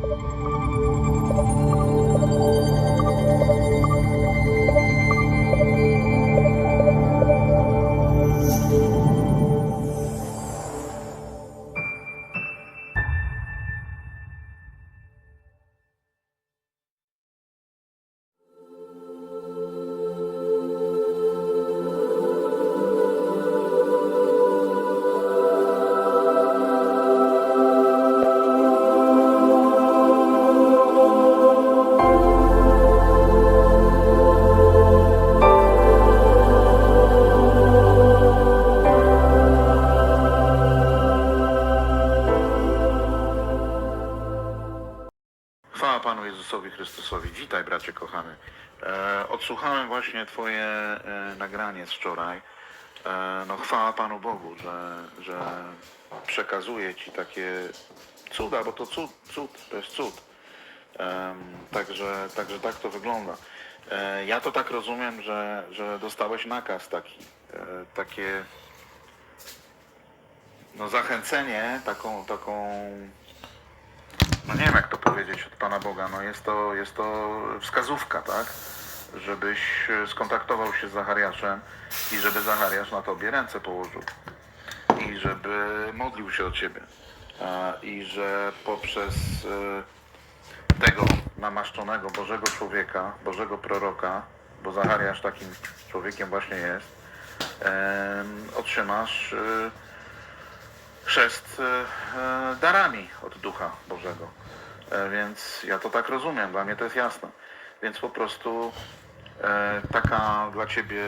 Chwała Witaj, bracie kochany. E, odsłuchałem właśnie Twoje e, nagranie z wczoraj. E, no, chwała Panu Bogu, że, że przekazuje Ci takie cuda, bo to cud, cud to jest cud. Em, także, także tak to wygląda. E, ja to tak rozumiem, że, że dostałeś nakaz taki, e, takie no, zachęcenie, taką, taką no nie wiem jak to powiedzieć od Pana Boga, no jest to, jest to wskazówka, tak? Żebyś e, skontaktował się z Zachariaszem i żeby Zachariasz na Tobie ręce położył. I żeby modlił się o Ciebie. I że poprzez e, tego namaszczonego Bożego człowieka, Bożego proroka, bo Zachariasz takim człowiekiem właśnie jest, otrzymasz e, chrzest darami od Ducha Bożego. E, Więc ja to tak rozumiem, dla mnie to jest jasne. Więc po prostu e, taka dla Ciebie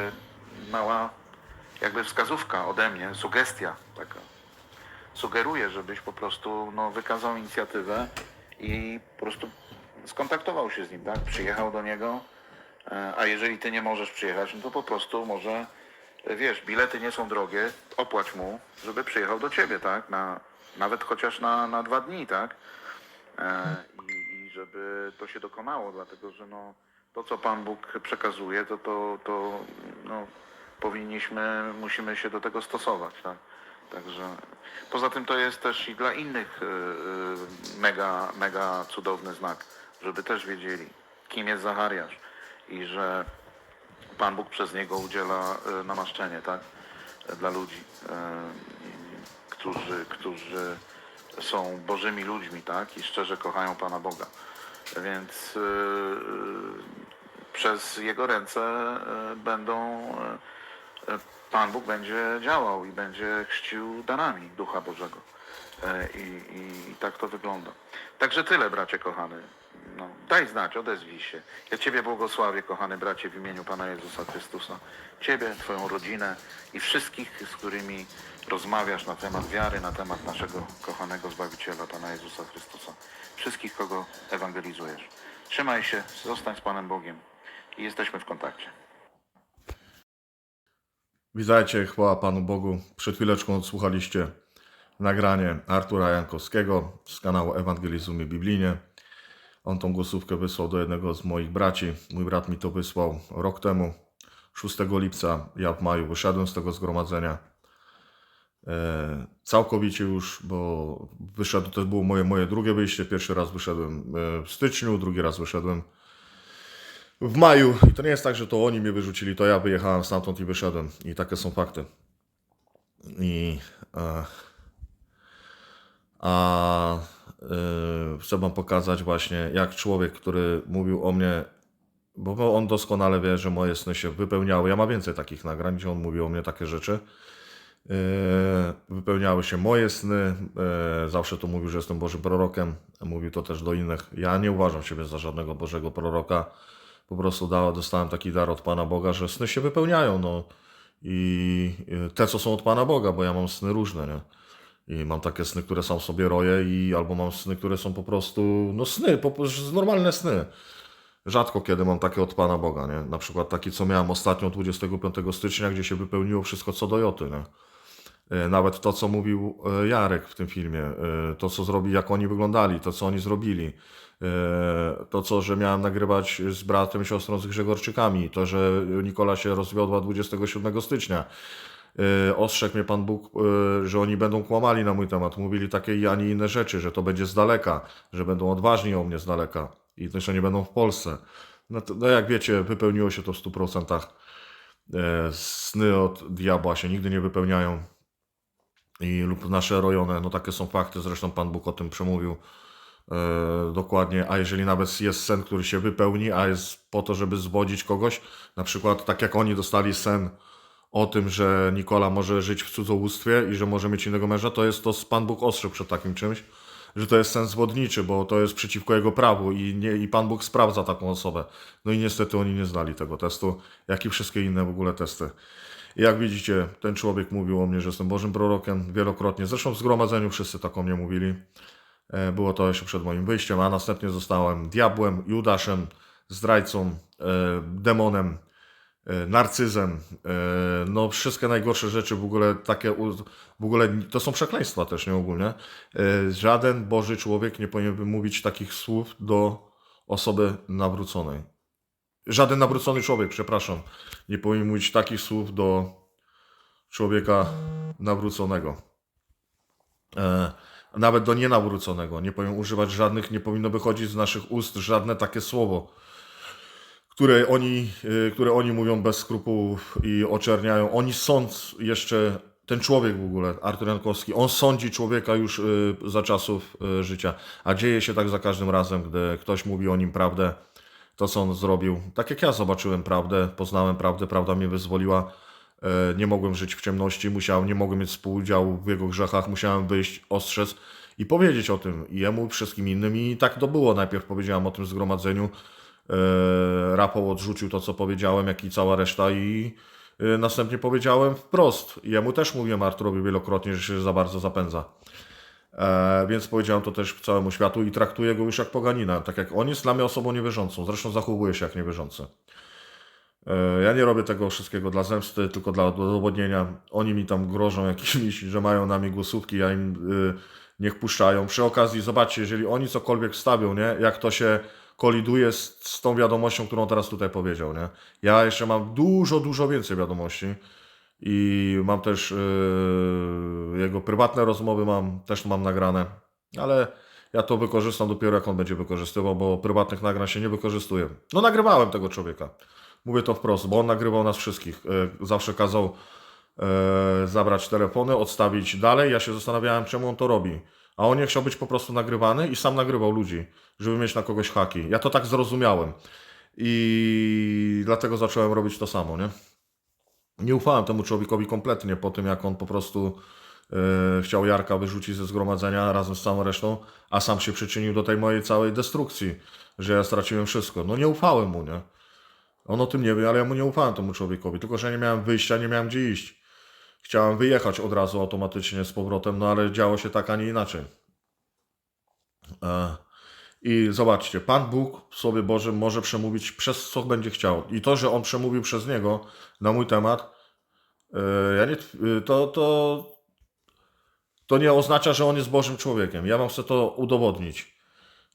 mała jakby wskazówka ode mnie, sugestia taka. Sugeruję, żebyś po prostu no, wykazał inicjatywę i po prostu skontaktował się z nim, tak? Przyjechał do niego, e, a jeżeli Ty nie możesz przyjechać, no to po prostu może wiesz, bilety nie są drogie, opłać mu, żeby przyjechał do ciebie, tak? Na, nawet chociaż na, na dwa dni, tak? E, i, I żeby to się dokonało, dlatego że no, to, co Pan Bóg przekazuje, to, to, to no, powinniśmy, musimy się do tego stosować, tak? Także poza tym to jest też i dla innych e, e, mega, mega cudowny znak, żeby też wiedzieli, kim jest Zachariasz i że Pan Bóg przez niego udziela namaszczenie, tak? Dla ludzi, którzy, którzy są Bożymi ludźmi, tak? I szczerze kochają Pana Boga. Więc e, przez jego ręce e, będą Pan Bóg będzie działał i będzie chrzcił darami Ducha Bożego. I, i, I tak to wygląda. Także tyle, bracie kochany. No, daj znać, odezwij się. Ja Ciebie błogosławię, kochany bracie, w imieniu Pana Jezusa Chrystusa. Ciebie, Twoją rodzinę i wszystkich, z którymi rozmawiasz na temat wiary, na temat naszego kochanego Zbawiciela, Pana Jezusa Chrystusa. Wszystkich, kogo ewangelizujesz. Trzymaj się, zostań z Panem Bogiem i jesteśmy w kontakcie. Witajcie, chwała Panu Bogu. Przed chwileczką odsłuchaliście nagranie Artura Jankowskiego z kanału Ewangelizumy Biblijnie. On tą głosówkę wysłał do jednego z moich braci. Mój brat mi to wysłał rok temu, 6 lipca. Ja w maju wyszedłem z tego zgromadzenia. E, całkowicie już, bo wyszedł, to było moje, moje drugie wyjście. Pierwszy raz wyszedłem e, w styczniu, drugi raz wyszedłem w maju. I to nie jest tak, że to oni mnie wyrzucili, to ja wyjechałem stamtąd i wyszedłem. I takie są fakty. I e, a e, chcę wam pokazać właśnie, jak człowiek, który mówił o mnie, bo on doskonale wie, że moje sny się wypełniały. Ja mam więcej takich nagrań, gdzie on mówił o mnie takie rzeczy. E, wypełniały się moje sny. E, zawsze to mówił, że jestem Bożym prorokiem. Mówił to też do innych. Ja nie uważam siebie za żadnego Bożego proroka po prostu dostałem taki dar od Pana Boga, że sny się wypełniają, no. I y, te, co są od Pana Boga, bo ja mam sny różne, nie? I mam takie sny, które sam sobie roję, i albo mam sny, które są po prostu, no sny, po, normalne sny. Rzadko kiedy mam takie od Pana Boga, nie? Na przykład taki, co miałem ostatnio 25 stycznia, gdzie się wypełniło wszystko co do Joty, nie? E, Nawet to, co mówił e, Jarek w tym filmie, e, to, co zrobi, jak oni wyglądali, to, co oni zrobili, to, co, że miałem nagrywać z bratem, siostrą, z Grzegorczykami, to, że Nikola się rozwiodła 27 stycznia. ostrzegł mnie Pan Bóg, że oni będą kłamali na mój temat. Mówili takie i ani inne rzeczy, że to będzie z daleka, że będą odważni o mnie z daleka i też, nie będą w Polsce. No, to, no jak wiecie, wypełniło się to w 100%. E, Sny od diabła się nigdy nie wypełniają i lub nasze rojone, no takie są fakty, zresztą Pan Bóg o tym przemówił e, dokładnie, a jeżeli nawet jest sen, który się wypełni, a jest po to, żeby zwodzić kogoś, na przykład tak jak oni dostali sen o tym, że Nikola może żyć w cudzołóstwie i że może mieć innego męża, to jest to Pan Bóg ostrzegł przed takim czymś, że to jest sen zwodniczy, bo to jest przeciwko jego prawu i, nie, i Pan Bóg sprawdza taką osobę. No i niestety oni nie znali tego testu, jak i wszystkie inne w ogóle testy. Jak widzicie, ten człowiek mówił o mnie, że jestem Bożym prorokiem wielokrotnie. Zresztą w zgromadzeniu wszyscy tak o mnie mówili. E, Było to jeszcze przed moim wyjściem, a następnie zostałem diabłem, Judaszem, zdrajcą, e, demonem, e, narcyzem. No, wszystkie najgorsze rzeczy w ogóle takie, w ogóle to są przekleństwa też, nie ogólnie. Żaden Boży człowiek nie powinien wymówić takich słów do osoby nawróconej. Żaden nawrócony człowiek, przepraszam, nie powinien mówić takich słów do człowieka nawróconego. E, nawet do nienawróconego. Nie powinien używać żadnych, nie powinno wychodzić z naszych ust żadne takie słowo, które oni, y, które oni mówią bez skrupułów i oczerniają. Oni sąd jeszcze, ten człowiek w ogóle, Artur Jankowski, on sądzi człowieka już y, za czasów y, życia. A dzieje się tak za każdym razem, gdy ktoś mówi o nim prawdę, to co on zrobił. Tak jak ja zobaczyłem prawdę, poznałem prawdę, prawda mnie wyzwoliła. E, Nie mogłem żyć w ciemności, musiałem, nie mogłem mieć współudziału w jego grzechach, musiałem wyjść, ostrzec i powiedzieć o tym jemu i wszystkim innym. I tak to było. Najpierw powiedziałem o tym zgromadzeniu. E, Rafał odrzucił to, co powiedziałem, jak i cała reszta i e, następnie powiedziałem wprost. Jemu też mówiłem Arturowi wielokrotnie, że się za bardzo zapędza. E, więc powiedziałem to też całemu światu i traktuję go już jak poganina. Tak jak on jest dla mnie osobą niewierzącą. Zresztą zachowuje się jak niewierzący. E, Ja nie robię tego wszystkiego dla zemsty, tylko dla udowodnienia. Oni mi tam grożą jakimiś, że mają na mnie głosówki, ja im y, niech puszczają. Przy okazji, zobaczcie, jeżeli oni cokolwiek wstawią, nie? jak to się koliduje z, z tą wiadomością, którą teraz tutaj powiedział. Nie? Ja jeszcze mam dużo, dużo więcej wiadomości i mam też y, jego prywatne rozmowy, mam, też mam nagrane, ale ja to wykorzystam dopiero jak on będzie wykorzystywał, bo prywatnych nagrań się nie wykorzystuje. No nagrywałem tego człowieka. Mówię to wprost, bo on nagrywał nas wszystkich. E, Zawsze kazał e, zabrać telefony, odstawić dalej. Ja się zastanawiałem, czemu on to robi. A on nie chciał być po prostu nagrywany i sam nagrywał ludzi, żeby mieć na kogoś haki. Ja to tak zrozumiałem. I dlatego zacząłem robić to samo, nie? Nie ufałem temu człowiekowi kompletnie po tym, jak on po prostu e, chciał Jarka wyrzucić ze zgromadzenia razem z całą resztą, a sam się przyczynił do tej mojej całej destrukcji, że ja straciłem wszystko. No nie ufałem mu, nie? On o tym nie wie, ale ja mu nie ufałem temu człowiekowi, tylko że nie miałem wyjścia, nie miałem gdzie iść. Chciałem wyjechać od razu automatycznie z powrotem, no ale działo się tak, a nie inaczej. E, I zobaczcie, Pan Bóg w Słowie Bożym może przemówić przez co będzie chciał. I to, że On przemówił przez Niego na mój temat, e, ja nie, e, to, to, to nie oznacza, że On jest Bożym człowiekiem. Ja wam chcę to udowodnić.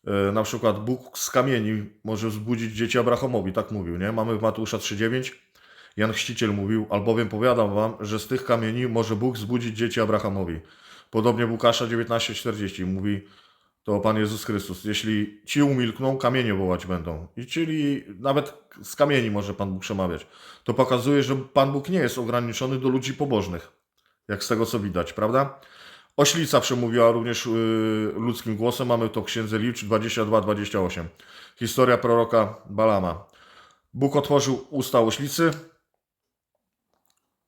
E, Na przykład Bóg z kamieni może wzbudzić dzieci Abrahamowi, tak mówił, nie? Mamy w Mateusza 3,9. Jan Chrzciciel mówił, albowiem powiadam wam, że z tych kamieni może Bóg wzbudzić dzieci Abrahamowi. Podobnie w Łukasza 19,40 mówi to Pan Jezus Chrystus. Jeśli ci umilkną, kamienie wołać będą. I czyli nawet z kamieni może Pan Bóg przemawiać. To pokazuje, że Pan Bóg nie jest ograniczony do ludzi pobożnych. Jak z tego co widać, prawda? Oślica przemówiła również y, ludzkim głosem. Mamy to księdze Liczb 22-28. Historia proroka Balama. Bóg otworzył usta oślicy,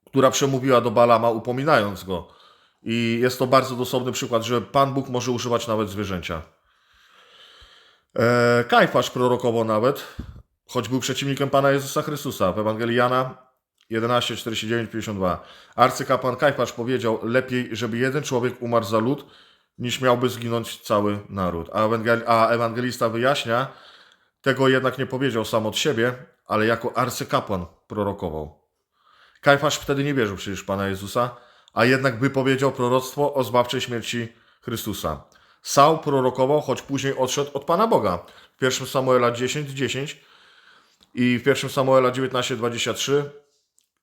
która przemówiła do Balama, upominając go. I jest to bardzo dosłowny przykład, że Pan Bóg może używać nawet zwierzęcia. E, Kajfasz prorokował nawet, choć był przeciwnikiem Pana Jezusa Chrystusa. W Ewangelii Jana 11, 49, 52. Arcykapłan Kajfasz powiedział, lepiej, żeby jeden człowiek umarł za lud, niż miałby zginąć cały naród. A, ewangel- a ewangelista wyjaśnia, tego jednak nie powiedział sam od siebie, ale jako arcykapłan prorokował. Kajfasz wtedy nie wierzył przecież Pana Jezusa, a jednak wypowiedział proroctwo o zbawczej śmierci Chrystusa. Saul prorokował, choć później odszedł od Pana Boga. W 1 Samuela 10, 10 i w 1 Samuela 19, 23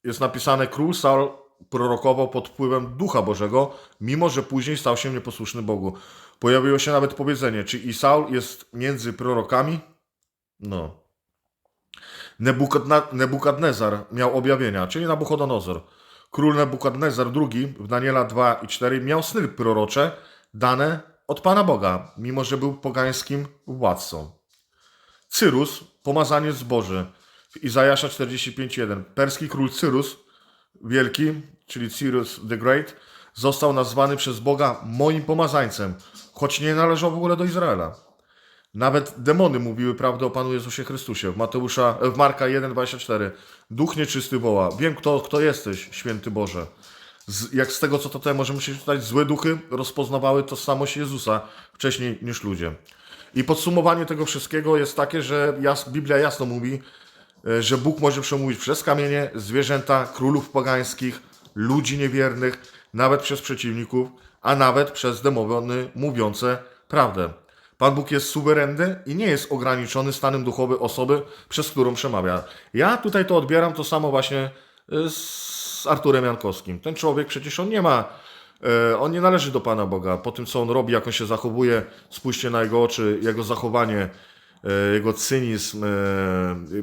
jest napisane król Saul prorokował pod wpływem Ducha Bożego, mimo że później stał się nieposłuszny Bogu. Pojawiło się nawet powiedzenie, czy i Saul jest między prorokami? No. Nebukadnezar miał objawienia, czyli Nabuchodonozor. Król Nebukadnezar II w Daniela 2 i 4 miał sny prorocze dane od Pana Boga, mimo że był pogańskim władcą. Cyrus, pomazaniec Boży. W Izajasza 45.1. Perski król Cyrus, wielki, czyli Cyrus the Great, został nazwany przez Boga moim pomazańcem, choć nie należał w ogóle do Izraela. Nawet demony mówiły prawdę o Panu Jezusie Chrystusie. W Mateusza, w Marka 1,24. Duch nieczysty woła. Wiem, kto, kto jesteś, święty Boże. Z, jak z tego, co tutaj możemy się czytać, złe duchy rozpoznawały tożsamość Jezusa wcześniej niż ludzie. I podsumowanie tego wszystkiego jest takie, że jas, Biblia jasno mówi, e, że Bóg może przemówić przez kamienie, zwierzęta, królów pogańskich, ludzi niewiernych, nawet przez przeciwników, a nawet przez demony mówiące prawdę. Pan Bóg jest suwerenny i nie jest ograniczony stanem duchowym osoby, przez którą przemawia. Ja tutaj to odbieram to samo właśnie y, z Arturem Jankowskim. Ten człowiek przecież on nie ma, e, on nie należy do Pana Boga. Po tym, co on robi, jak on się zachowuje, spójrzcie na jego oczy, jego zachowanie, e, jego cynizm,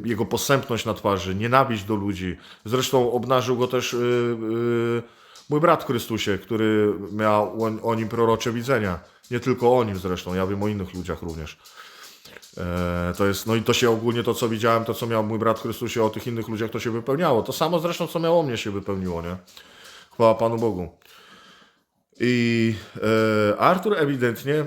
jego posępność na twarzy, nienawiść do ludzi. Zresztą obnażył go też y, y, mój brat Chrystusie, który miał o nim prorocze widzenia. Nie tylko o nim zresztą, ja wiem o innych ludziach również. E, to jest, no i to się ogólnie to, co widziałem, to co miał mój brat Chrystusie o tych innych ludziach, to się wypełniało. To samo zresztą, co miało mnie się wypełniło, nie? Chwała Panu Bogu. I e, Artur ewidentnie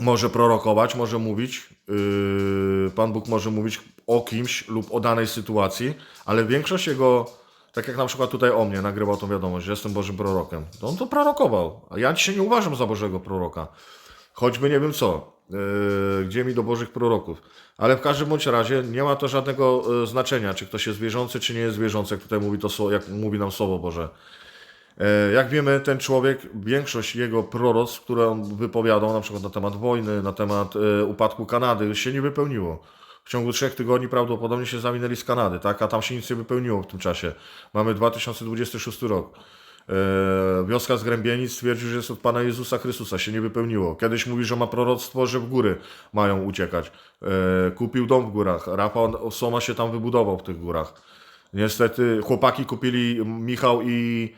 może prorokować, może mówić. Yy, Pan Bóg może mówić o kimś lub o danej sytuacji, ale większość jego, tak jak na przykład tutaj o mnie nagrywał tą wiadomość, że jestem Bożym prorokiem, to on to prorokował. A ja dzisiaj nie uważam za Bożego proroka. Choćby nie wiem co, yy, gdzie mi do Bożych proroków. Ale w każdym bądź razie nie ma to żadnego yy, znaczenia, czy ktoś jest wierzący, czy nie jest wierzący, jak tutaj mówi, to, jak mówi nam Słowo Boże. E, Jak wiemy, ten człowiek, większość jego proroc, które on wypowiadał, na przykład na temat wojny, na temat e, upadku Kanady, się nie wypełniło. W ciągu trzech tygodni prawdopodobnie się zawinęli z Kanady, tak? a tam się nic nie wypełniło w tym czasie. Mamy 2026 rok. E, wioska z Grębienic stwierdził, że jest od Pana Jezusa Chrystusa, się nie wypełniło. Kiedyś mówi, że ma proroctwo, że w góry mają uciekać. E, kupił dom w górach. Rafał Soma się tam wybudował w tych górach. Niestety chłopaki kupili, Michał i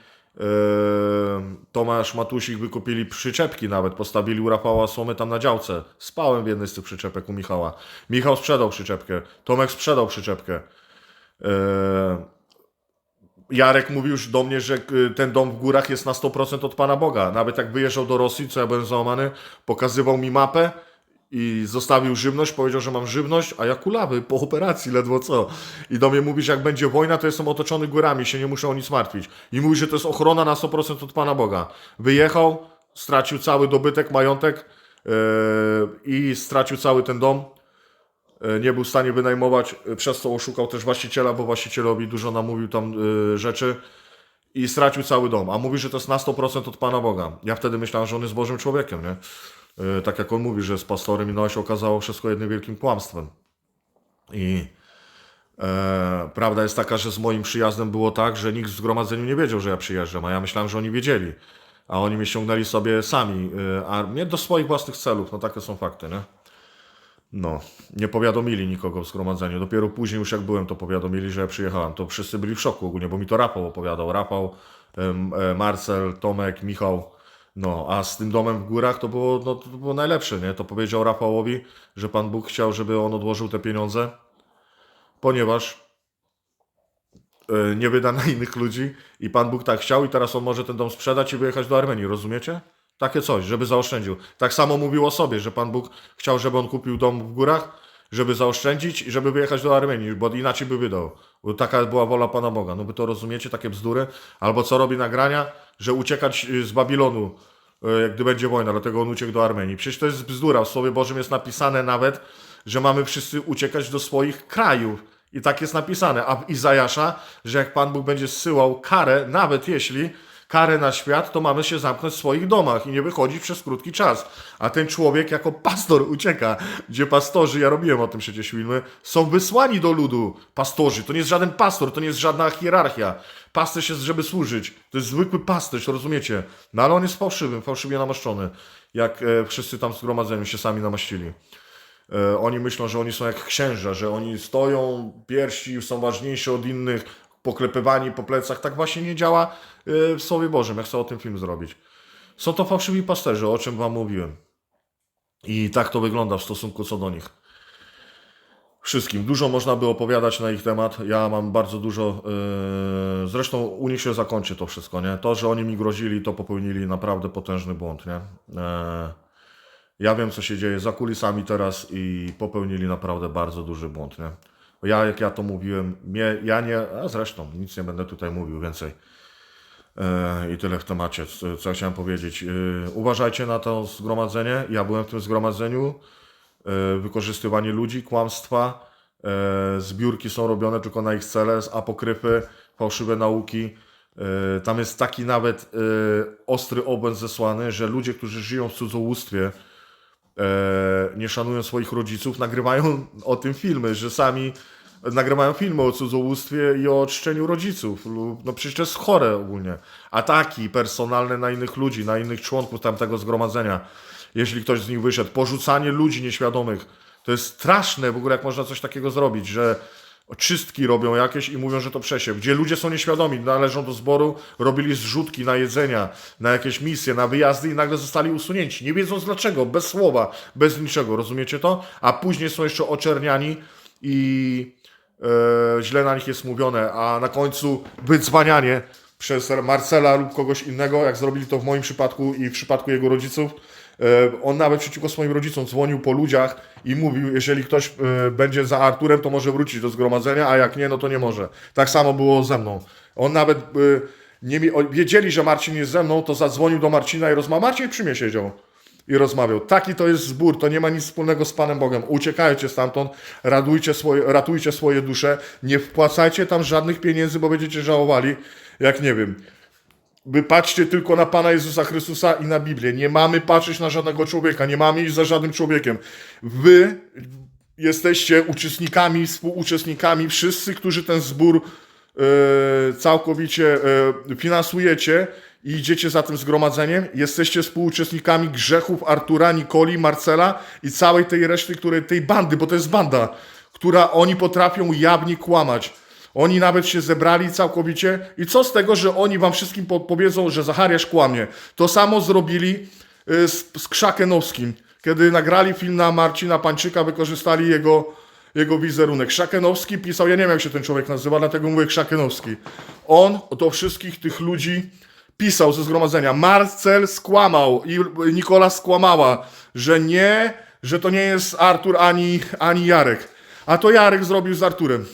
Tomasz Matusik wykupili przyczepki nawet, postawili u Rafała tam na działce. Spałem w jednej z tych przyczepek u Michała. Michał sprzedał przyczepkę, Tomek sprzedał przyczepkę. E, Jarek mówił już do mnie, że y, ten dom w górach jest na 100% od Pana Boga. Nawet jak wyjeżdżał do Rosji, co ja byłem załamany, pokazywał mi mapę i zostawił żywność, powiedział, że mam żywność, a ja kulawy po operacji ledwo co. I do mnie mówi, że jak będzie wojna, to jestem otoczony górami, się nie muszę o nic martwić. I mówi, że to jest ochrona na 100% od Pana Boga. Wyjechał, stracił cały dobytek, majątek yy, i stracił cały ten dom. Yy, nie był w stanie wynajmować, yy, przez co oszukał też właściciela, bo właścicielowi dużo namówił tam rzeczy i stracił cały dom. A mówi, że to jest na 100% od Pana Boga. Ja wtedy myślałem, że on jest Bożym człowiekiem, nie? Yy, tak jak on mówi, że z pastorem i no się okazało wszystko jednym wielkim kłamstwem. I e, prawda jest taka, że z moim przyjazdem było tak, że nikt w zgromadzeniu nie wiedział, że ja przyjeżdżam, a ja myślałem, że oni wiedzieli. A oni mnie ściągnęli sobie sami, yy, a nie do swoich własnych celów. No takie są fakty, nie? No, nie powiadomili nikogo w zgromadzeniu. Dopiero później już jak byłem, to powiadomili, że ja przyjechałem. To wszyscy byli w szoku ogólnie, bo mi to Rafał opowiadał. Rafał, e, Marcel, Tomek, Michał. No, a z tym domem w górach to było, no, to było najlepsze, nie? To powiedział Rafałowi, że Pan Bóg chciał, żeby on odłożył te pieniądze, ponieważ e, nie wyda na innych ludzi i Pan Bóg tak chciał i teraz on może ten dom sprzedać i wyjechać do Armenii, rozumiecie? Takie coś, żeby zaoszczędził. Tak samo mówił o sobie, że Pan Bóg chciał, żeby on kupił dom w górach, żeby zaoszczędzić i żeby wyjechać do Armenii, bo inaczej by wydał. Taka była wola Pana Boga. No wy to rozumiecie, takie bzdury? Albo co robi nagrania, że uciekać y, z Babilonu, y, gdy będzie wojna, dlatego on uciekł do Armenii. Przecież to jest bzdura. W Słowie Bożym jest napisane nawet, że mamy wszyscy uciekać do swoich krajów. I tak jest napisane. A w Izajasza, że jak Pan Bóg będzie zsyłał karę, nawet jeśli karę na świat, to mamy się zamknąć w swoich domach i nie wychodzić przez krótki czas. A ten człowiek jako pastor ucieka, gdzie pastorzy, ja robiłem o tym przecież filmy, są wysłani do ludu. Pastorzy, to nie jest żaden pastor, to nie jest żadna hierarchia. Pasterz jest, żeby służyć. To jest zwykły pasterz, rozumiecie? No ale on jest fałszywym, fałszywie namaszczony. Jak e, wszyscy tam zgromadzeni się sami namaścili. E, oni myślą, że oni są jak księża, że oni stoją, piersi są ważniejsi od innych, poklepywani po plecach. Tak właśnie nie działa e, w Słowie Bożym. Ja chcę o tym film zrobić. Są to fałszywi pasterze, o czym wam mówiłem. I tak to wygląda w stosunku co do nich. Wszystkim. Dużo można by opowiadać na ich temat. Ja mam bardzo dużo. Yy... Zresztą u nich się zakończy to wszystko, nie? To, że oni mi grozili, to popełnili naprawdę potężny błąd, nie? Yy... Ja wiem, co się dzieje za kulisami teraz i popełnili naprawdę bardzo duży błąd, nie? Ja, jak ja to mówiłem, mnie, ja nie, a zresztą nic nie będę tutaj mówił więcej. E, I tyle w temacie, co, co chciałem powiedzieć. E, Uważajcie na to zgromadzenie. Ja byłem w tym zgromadzeniu. E, Wykorzystywanie ludzi, kłamstwa. Zbiórki są robione tylko na ich cele, z apokryfy, fałszywe nauki. Tam jest taki nawet ostry obłęd zesłany, że ludzie, którzy żyją w cudzołóstwie, nie szanują swoich rodziców, nagrywają o tym filmy, że sami nagrywają filmy o cudzołóstwie i o czczeniu rodziców. No przecież to jest chore ogólnie. Ataki personalne na innych ludzi, na innych członków tamtego zgromadzenia. Jeśli ktoś z nich wyszedł. Porzucanie ludzi nieświadomych. To jest straszne w ogóle, jak można coś takiego zrobić, że czystki robią jakieś i mówią, że to przesiew. Gdzie ludzie są nieświadomi, należą do zboru, robili zrzutki na jedzenia, na jakieś misje, na wyjazdy i nagle zostali usunięci. Nie wiedząc dlaczego, bez słowa, bez niczego, rozumiecie to? A później są jeszcze oczerniani i e, źle na nich jest mówione, a na końcu wydzwanianie przez Marcela lub kogoś innego, jak zrobili to w moim przypadku i w przypadku jego rodziców. E, On nawet przeciwko swoim rodzicom dzwonił po ludziach i mówił, jeżeli ktoś e, będzie za Arturem, to może wrócić do zgromadzenia, a jak nie, no to nie może. Tak samo było ze mną. On nawet e, nie wiedzieli, że Marcin jest ze mną, to zadzwonił do Marcina i rozmawiał. Marcin przy mnie siedział i rozmawiał. Taki to jest zbór, to nie ma nic wspólnego z Panem Bogiem. Uciekajcie stamtąd, radujcie swoje, ratujcie swoje dusze, nie wpłacajcie tam żadnych pieniędzy, bo będziecie żałowali, jak nie wiem. Wy patrzcie tylko na Pana Jezusa Chrystusa i na Biblię. Nie mamy patrzeć na żadnego człowieka, nie mamy iść za żadnym człowiekiem. Wy jesteście uczestnikami, współuczestnikami, wszyscy, którzy ten zbór e, całkowicie e, finansujecie i idziecie za tym zgromadzeniem, jesteście współuczestnikami grzechów Artura, Nikoli, Marcela i całej tej reszty, której, tej bandy, bo to jest banda, która oni potrafią jawnie kłamać. Oni nawet się zebrali całkowicie i co z tego, że oni wam wszystkim po, powiedzą, że Zachariasz kłamie. To samo zrobili y, z, z Krzakenowskim. Kiedy nagrali film na Marcina Pańczyka, wykorzystali jego, jego wizerunek. Krzakenowski pisał, ja nie wiem jak się ten człowiek nazywa, dlatego mówię Krzakenowski. On do wszystkich tych ludzi pisał ze zgromadzenia. Marcel skłamał i Nikola skłamała, że nie, że to nie jest Artur ani, ani Jarek. A to Jarek zrobił z Arturem.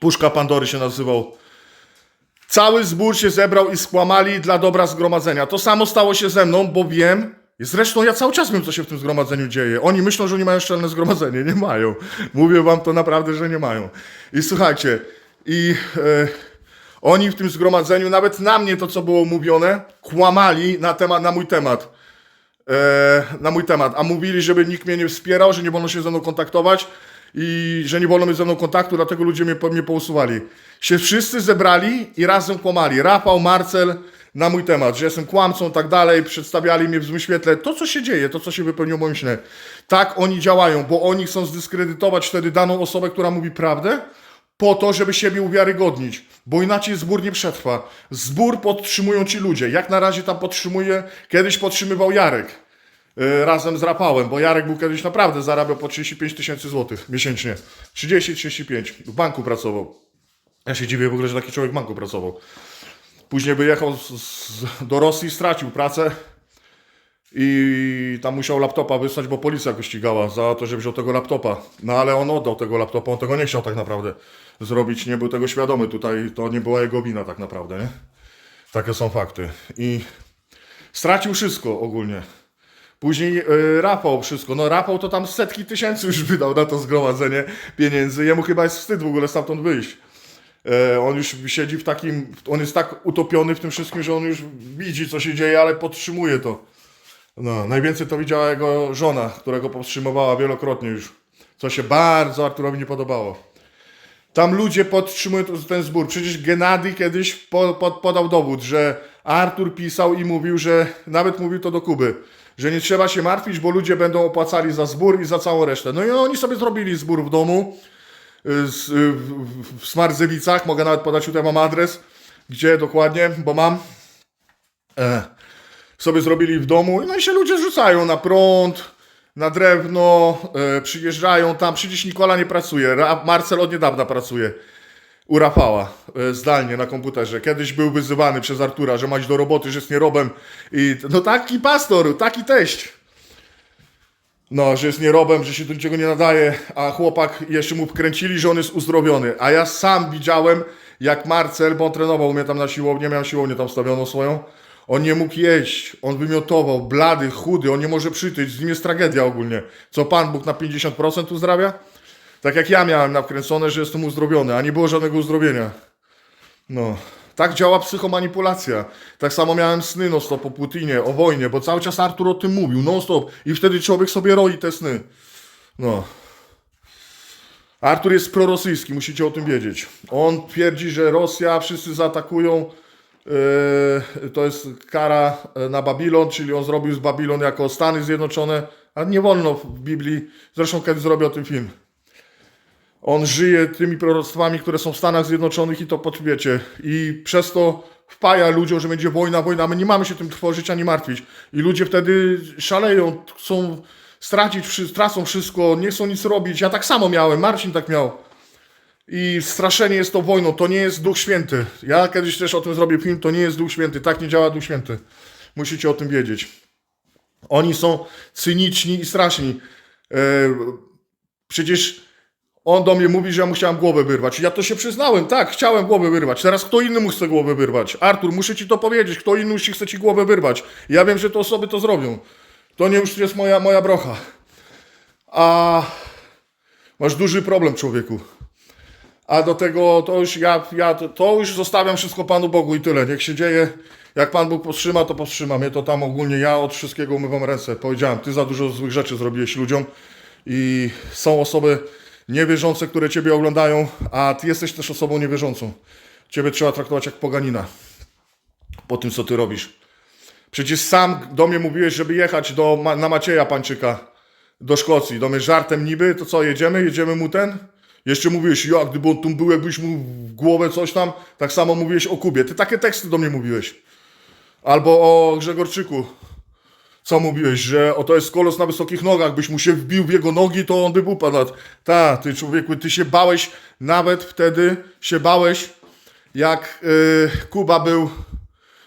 Puszka Pandory się nazywał. Cały zbór się zebrał i skłamali dla dobra zgromadzenia. To samo stało się ze mną, bo wiem, zresztą ja cały czas wiem, co się w tym zgromadzeniu dzieje. Oni myślą, że oni mają szczelne zgromadzenie. Nie mają. Mówię wam to naprawdę, że nie mają. I słuchajcie, i e, oni w tym zgromadzeniu, nawet na mnie to, co było mówione, kłamali na, temat, na mój temat e, na mój temat, a mówili, żeby nikt mnie nie wspierał, że nie wolno się ze mną kontaktować i że nie wolno mieć ze mną kontaktu, dlatego ludzie mnie, mnie pousuwali. Się wszyscy zebrali i razem kłamali. Rafał, Marcel na mój temat, że jestem kłamcą, tak dalej, przedstawiali mnie w złym świetle. To, co się dzieje, to, co się wypełniło moim śnie. Tak oni działają, bo oni chcą zdyskredytować wtedy daną osobę, która mówi prawdę, po to, żeby siebie uwiarygodnić, bo inaczej zbór nie przetrwa. Zbór podtrzymują ci ludzie. Jak na razie tam podtrzymuje, kiedyś podtrzymywał Jarek razem z Rapałem, bo Jarek był kiedyś naprawdę zarabiał po 35 tysięcy złotych miesięcznie. 30-35. W banku pracował. Ja się dziwię w ogóle, że taki człowiek w banku pracował. Później wyjechał z, z, do Rosji, stracił pracę i tam musiał laptopa wysłać, bo policja go ścigała za to, że wziął tego laptopa. No ale on oddał tego laptopa, on tego nie chciał tak naprawdę zrobić, nie był tego świadomy tutaj, to nie była jego wina tak naprawdę, nie? Takie są fakty. I stracił wszystko ogólnie. Później y, Rafał wszystko. No Rafał to tam setki tysięcy już wydał na to zgromadzenie pieniędzy. Jemu chyba jest wstyd w ogóle stamtąd wyjść. E, on już siedzi w takim, on jest tak utopiony w tym wszystkim, że on już widzi, co się dzieje, ale podtrzymuje to. No, najwięcej to widziała jego żona, która go powstrzymywała wielokrotnie już, co się bardzo Arturowi nie podobało. Tam ludzie podtrzymują ten zbór. Przecież Genady kiedyś po, po, podał dowód, że Artur pisał i mówił, że nawet mówił to do Kuby, że nie trzeba się martwić, bo ludzie będą opłacali za zbór i za całą resztę. No i oni sobie zrobili zbór w domu y, y, w, Smardzewicach. Mogę nawet podać tutaj mam adres, gdzie dokładnie, bo mam. E, sobie zrobili w domu. No i się ludzie rzucają na prąd, na drewno, e, przyjeżdżają tam. Przecież Nikola nie pracuje. Ra- Marcel od niedawna pracuje u Rafała e, zdalnie na komputerze. Kiedyś był wyzywany przez Artura, że masz do roboty, że jest nierobem. I no taki pastor, taki teść. No, że jest nierobem, że się do niczego nie nadaje, a chłopak jeszcze mu wkręcili, że on jest uzdrowiony. A ja sam widziałem, jak Marcel, bo on trenował mnie tam na siłowni, miałem siłownię tam stawioną swoją, on nie mógł jeść, on wymiotował, blady, chudy, on nie może przytyć, z nim jest tragedia ogólnie. Co Pan Bóg na 50% uzdrawia? Tak jak ja miałem nakręcone, że jestem uzdrowiony, a nie było żadnego uzdrowienia. No, tak działa psychomanipulacja. Tak samo miałem sny non stop o Putinie, o wojnie, bo cały czas Artur o tym mówił, non stop. I wtedy człowiek sobie roi te sny. No. Artur jest prorosyjski, musicie o tym wiedzieć. On twierdzi, że Rosja, wszyscy zaatakują. Yy, to jest kara yy, na Babilon, czyli on zrobił z Babilon jako Stany Zjednoczone, a nie wolno w Biblii. Zresztą kiedyś zrobię o tym film. On żyje tymi proroctwami, które są w Stanach Zjednoczonych i to podwiecie. I przez to wpaja ludziom, że będzie wojna, wojna. My nie mamy się tym tworzyć ani martwić. I ludzie wtedy szaleją, chcą stracić, tracą wszystko, nie chcą nic robić. Ja tak samo miałem, Marcin tak miał. I straszenie jest to wojną, to nie jest Duch Święty. Ja kiedyś też o tym zrobię film, to nie jest Duch Święty, tak nie działa Duch Święty. Musicie o tym wiedzieć. Oni są cyniczni i straszni. E, przecież on do mnie mówi, że ja mu chciałem głowę wyrwać. Ja to się przyznałem, tak, chciałem głowę wyrwać. Teraz kto inny mu chce głowę wyrwać? Artur, muszę ci to powiedzieć, kto inny musi chce ci głowę wyrwać. Ja wiem, że te osoby to zrobią. To nie już jest moja, moja brocha. A masz duży problem, człowieku. A do tego to już ja, ja to już zostawiam wszystko Panu Bogu i tyle. Niech się dzieje. Jak Pan Bóg powstrzyma, to powstrzyma. Mnie to tam ogólnie ja od wszystkiego umywam ręce. Powiedziałem, ty za dużo złych rzeczy zrobiłeś ludziom i są osoby niewierzące, które Ciebie oglądają, a Ty jesteś też osobą niewierzącą. Ciebie trzeba traktować jak poganina po tym, co Ty robisz. Przecież sam do mnie mówiłeś, żeby jechać do, na Macieja Pańczyka do Szkocji. Do mnie żartem niby, to co, jedziemy? Jedziemy mu ten? Jeszcze mówiłeś, ja, gdyby on tu był, jakbyś mu w głowę coś tam. Tak samo mówiłeś o Kubie. Ty takie teksty do mnie mówiłeś. Albo o Grzegorczyku. Co mówiłeś, że oto jest kolos na wysokich nogach, byś mu się wbił w jego nogi, to on by upadł. Ta, ty człowieku, ty się bałeś, nawet wtedy się bałeś, jak yy, Kuba był,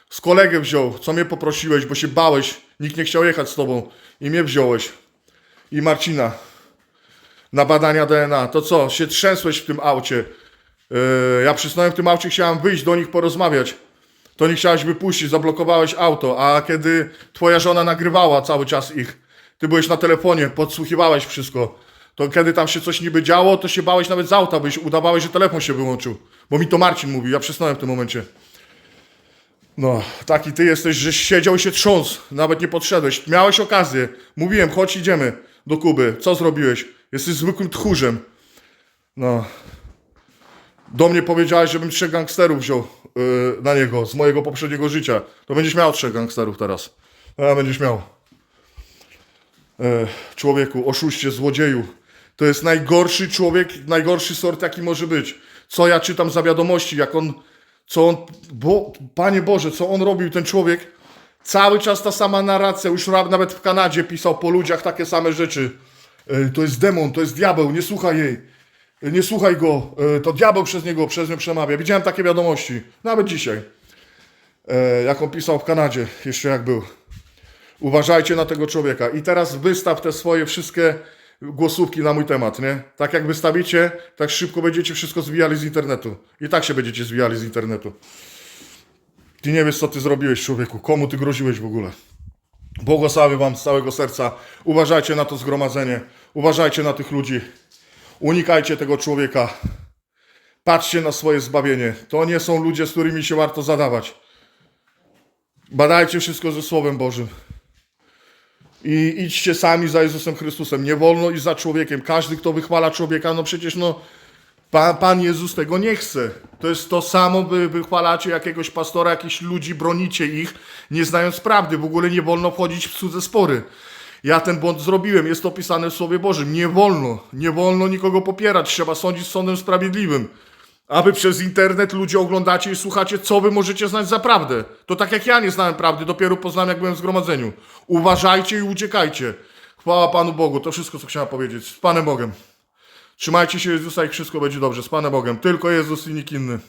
z kolegę wziął, co mnie poprosiłeś, bo się bałeś, nikt nie chciał jechać z tobą i mnie wziąłeś. I Marcina na badania DNA. To co, się trzęsłeś w tym aucie. Yy, ja przysnąłem w tym aucie, chciałem wyjść do nich porozmawiać. To nie chciałeś wypuścić, zablokowałeś auto, a kiedy twoja żona nagrywała cały czas ich, ty byłeś na telefonie, podsłuchiwałeś wszystko, to kiedy tam się coś niby działo, to się bałeś nawet z auta, byś udawałeś, że telefon się wyłączył. Bo mi to Marcin mówił, ja przysnąłem w tym momencie. No, taki ty jesteś, że siedział i się trząsł, nawet nie podszedłeś. Miałeś okazję, mówiłem, chodź idziemy do Kuby. Co zrobiłeś? Jesteś zwykłym tchórzem. No. Do mnie powiedziałeś, żebym trzech gangsterów wziął na niego z mojego poprzedniego życia. To będziesz miał trzech gangsterów teraz. A, będziesz miał. E, człowieku, oszuście, złodzieju. To jest najgorszy człowiek, najgorszy sort, jaki może być. Co ja czytam za wiadomości, jak on, co on, bo, Panie Boże, co on robił, ten człowiek. Cały czas ta sama narracja, już nawet w Kanadzie pisał po ludziach takie same rzeczy. E, To jest demon, to jest diabeł, nie słuchaj jej. Nie słuchaj go, e, to diabeł przez niego, przez nią przemawia. Widziałem takie wiadomości, nawet dzisiaj. E, Jak on pisał w Kanadzie, jeszcze jak był. Uważajcie na tego człowieka. I teraz wystaw te swoje wszystkie głosówki na mój temat, nie? Tak jak wystawicie, tak szybko będziecie wszystko zwijali z internetu. I tak się będziecie zwijali z internetu. Ty nie wiesz, co ty zrobiłeś, człowieku. Komu ty groziłeś w ogóle? Błogosławię wam z całego serca. Uważajcie na to zgromadzenie. Uważajcie na tych ludzi. Unikajcie tego człowieka. Patrzcie na swoje zbawienie. To nie są ludzie, z którymi się warto zadawać. Badajcie wszystko ze Słowem Bożym. I idźcie sami za Jezusem Chrystusem. Nie wolno iść za człowiekiem. Każdy, kto wychwala człowieka, no przecież no, Pan, Pan Jezus tego nie chce. To jest to samo, by wychwalacie jakiegoś pastora, jakichś ludzi, bronicie ich, nie znając prawdy. W ogóle nie wolno wchodzić w cudze spory. Ja ten błąd zrobiłem, jest to opisane w Słowie Bożym. Nie wolno, nie wolno nikogo popierać, trzeba sądzić sądem sprawiedliwym. A wy przez internet ludzie oglądacie i słuchacie, co wy możecie znać za prawdę. To tak jak ja nie znałem prawdy, dopiero poznałem, jak byłem w zgromadzeniu. Uważajcie i uciekajcie. Chwała Panu Bogu, to wszystko, co chciałem powiedzieć. Z Panem Bogiem. Trzymajcie się Jezusa i wszystko będzie dobrze. Z Panem Bogiem. Tylko Jezus i nikt inny.